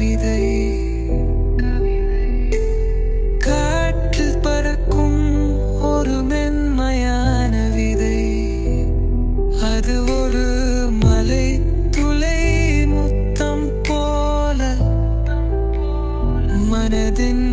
கவிதை. காற்றில் பறக்கும் ஒரு மென்மையான விதை. அது ஒரு மலை துளை முத்தம் போல. மனதின்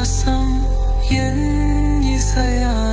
சுவாசம் என் இசையா?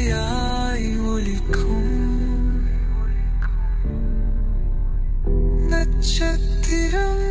ஒளியாய் ஒலிக்கும் நட்சத்திரம்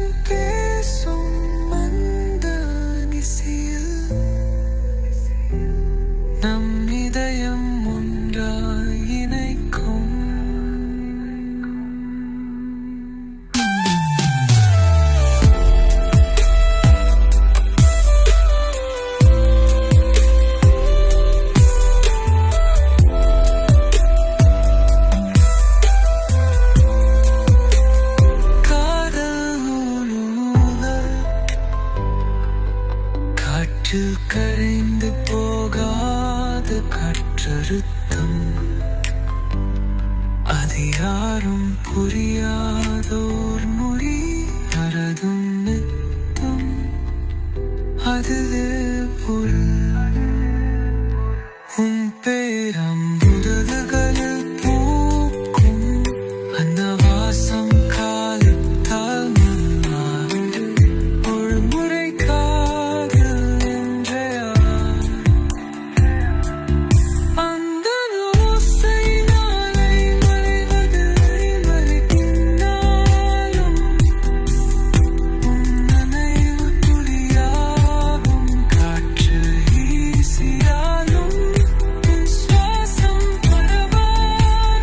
காற்று கரைந்து போகாத கற்றறுத்தம். அது யாரும் புரியாதோர்